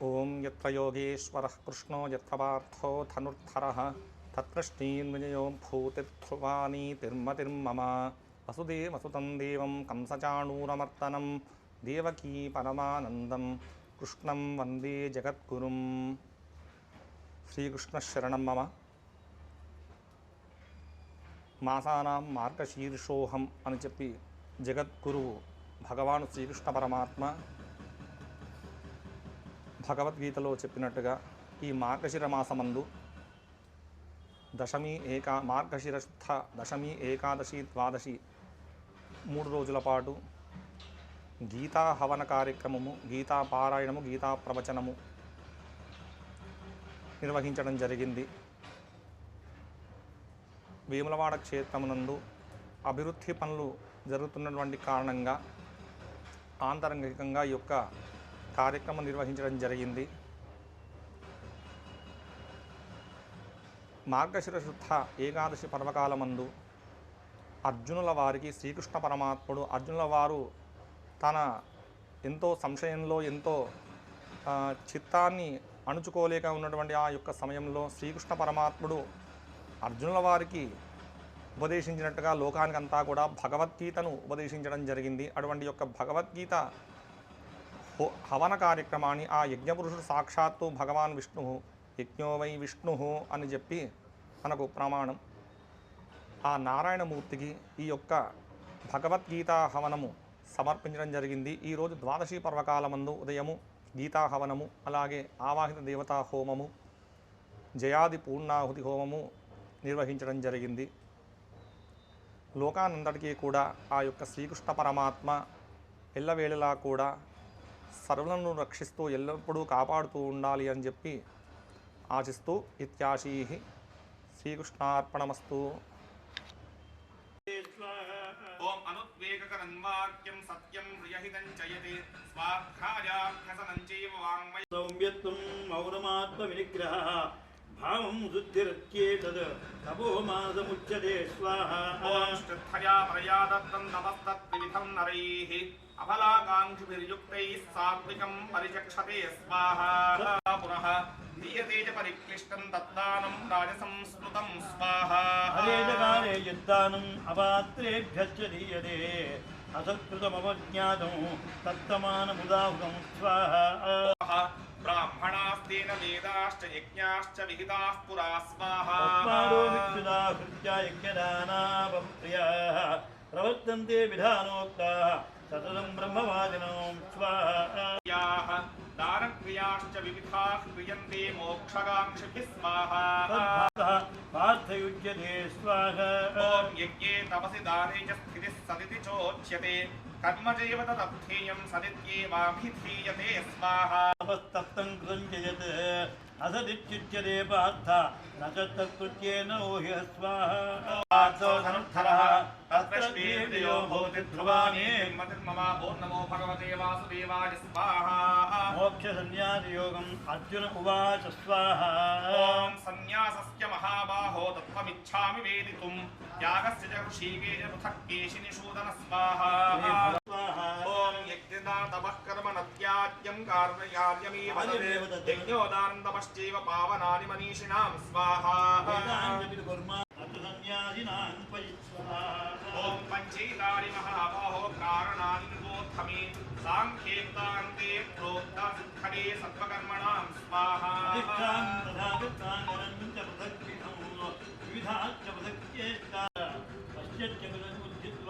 ఓం యత్ర యోగేశ్వరः కృష్ణో యత్ర పార్థో ధనుర్ధరः తత్ప్రశ్నీన్విజయో భూతిర్ధ్రువానీతిర్మతిర్మమ వసుదేవసుతం దేవం కంసచాణూరమర్దనం దేవకీ పరమానందం కృష్ణం వందే జగద్గురుం శ్రీకృష్ణశరణం మమ మాసానాం మార్గశీర్షోహం అని చెప్పి జగద్గురువు భగవాను శ్రీకృష్ణ పరమాత్మ భగవద్గీతలో చెప్పినట్టుగా ఈ మార్గశిర మాసమందు దశమి ఏకా మార్గశిర శుద్ధ దశమి ఏకాదశి ద్వాదశి మూడు రోజుల పాటు గీతా హవన కార్యక్రమము గీతా పారాయణము గీతా ప్రవచనము నిర్వహించడం జరిగింది. వేములవాడ క్షేత్రమునందు అభివృద్ధి పనులు జరుగుతున్నటువంటి కారణంగా ఆంతరంగికంగా ఈ యొక్క కార్యక్రమం నిర్వహించడం జరిగింది. మార్గశిర శుద్ధ ఏకాదశి పర్వకాలమందు అర్జునుల వారికి శ్రీకృష్ణ పరమాత్ముడు అర్జునుల వారు తన ఎంతో సంశయంలో ఎంతో చిత్తాన్ని అణుచుకోలేక ఉన్నటువంటి ఆ యొక్క సమయంలో శ్రీకృష్ణ పరమాత్ముడు అర్జునుల వారికి ఉపదేశించినట్టుగా లోకానికంతా కూడా భగవద్గీతను ఉపదేశించడం జరిగింది. అటువంటి యొక్క భగవద్గీత హో- హవన కార్యక్రమాన్ని ఆ యజ్ఞపురుషుడు సాక్షాత్తు భగవాన్ విష్ణు యజ్ఞో వై విష్ణు అని చెప్పి మనకు ప్రమాణం. ఆ నారాయణమూర్తికి ఈ యొక్క భగవద్గీతా హవనము సమర్పించడం జరిగింది. ఈరోజు ద్వాదశి పర్వకాలమందు ఉదయము గీతా హవనము అలాగే ఆవాహిత దేవతా హోమము జయాది పూర్ణాహుతి హోమము నిర్వహించడం జరిగింది. లోకానందరికీ కూడా ఆ యొక్క శ్రీకృష్ణ పరమాత్మ ఎల్లవేళలా కూడా సర్వులను రక్షిస్తూ ఎల్లప్పుడూ కాపాడుతూ ఉండాలి అని చెప్పి ఆశిస్తూ ఇత్యాశీ శ్రీకృష్ణార్పణమస్తు. ఓం అనుద్వేగకరం వాక్యం సత్యం ప్రియహితం చయతి స్వాధ్యాయాభ్యసనం చైవ వాంగ్మయ సౌమ్యత్వం మౌనమాత్మవినిగ్రహ భావం శుద్ధిరత్యేతద్ తపోమాసముచ్యతే స్వాహ. ఓం శ్రద్ధయా నమస్తత్విధం నరైః. అఫలాకాంక్షిభిర్యుక్తైः సాత్వికం పరిచక్షతే స్వాహా. పునః దీయతే చ పరిక్లిష్టం తద్దానం రాజసంస్మృతం స్వాహా. హరేజకాలే యద్దానం అపాత్రేభ్యశ్చ దీయతే అసత్కృతమవజ్ఞాతం తత్తమానముదాహుతం స్వాహ. బ్రాహ్మణాస్తేన వేదాశ్చ యజ్ఞాశ్చ విహితాः పురా స్వాహా. విద్యుదాహృత్య प्रवर्तन्ते विधानोक्ताः सततं ब्रह्मवादिनो स्वाहाः। दानक्रियाश्च विविधाः क्रियन्ते मोक्षकाङ्क्षिभिः स्वाहा। पार्थयुज्यते स्वाहा। ॐ यज्ञे तपसि दाने च स्थितिः सदिति चोच्यते। कर्म चैव तदर्थेयं सदित्येवाभिधीयते स्वाहा। तपस्तप्तं कृञ्जयत् असदित्युच्यते पार्थ। न च तत्कृत्येन ओह्य स्वाहा। पार्थो స్వాహ ధనుర్ధరः తత్రశ్రీర్దయో భూతి ధ్రువాణి మతిర్మమ ఓం నమో భగవతే వాసుదేవాయ స్వాహా మోక్ష సన్యాసయోగం అర్జున ఉవాచ స్వాహ ఓం సన్యాసస్య మహాబాహో తత్వమిచ్ఛామి వేదితుం యాగస్య చ ఋషీకేశ పృథక్ కేశినిషూదన స్వాహా స్వాహ ఓం యజ్ఞదా తపః కర్మ నత్యాజ్యం కార్యయార్యమేవ ఓం పంచైతాని మహాబాహో కారణాని నిబోధమే సాంఖ్యేతాంతే ప్రోక్త సిద్ధడే సత్వకర్మణాం స్వాహా అధిష్టాం తథా గతాంగరం చ పృథగ్విధం వివిధాచ్చ పృథక్యేష్ట పశ్యత్య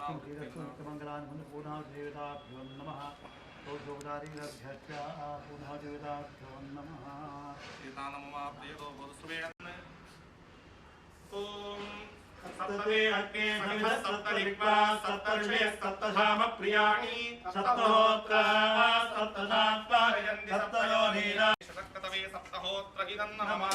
श्रीरक्षमङ्गलान्भूर्णादेवताभ्यो नमः सौशोदारीरभ्यश्च पुनः देवताभ्यो नमः। सीतानममाप्तयतो वसुवेन् ॐ सप्तते अग्ने समिधः सप्तरिक्वा सप्तर्षे सप्तधामप्रियाणि। सप्तहोत्रा सप्तदात्वा सप्तयो नीरा शतकतवे सप्तहोत्र इदं नमः।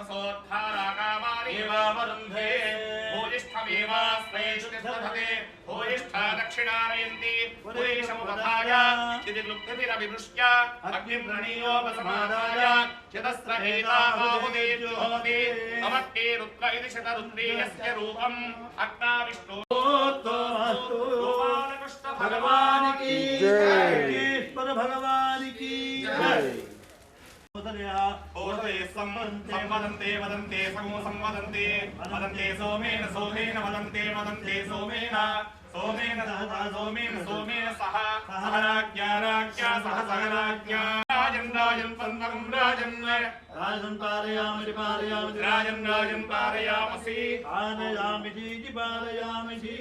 असोत्थाराकामानेवावरुन्धे भूयिष्ठमेवास्मै सुतिष्ठते भूयिष्ठा दक्षिणानयन्ति पुरेशमुपधाय चिदिलुब्धिभिरभिमृष्य अग्निं रणीयोपसमादाय चिदस्रहेताहुदेर्जुहोति अमत्ते रुद्र इति शतरुद्रेयस्य रूपम् अग्ना विष्णो भगवान् की जय సంవదంతే వదంతే సమో సంవదంతే. వదంతే సోమేన సోమేన వదంతే వదంతే సోమేన. సోమేన సోమేన సోమేన సహ. సహరాజ్ఞారాజ్ఞా సహ సహరాజ్ఞా. రాజన్ రాజన్ పందకం రాజన్. రాజన్ పారయామిది పారయామిది రాజన్ రాజన్ పారయామసి పారయామిది పారయామిది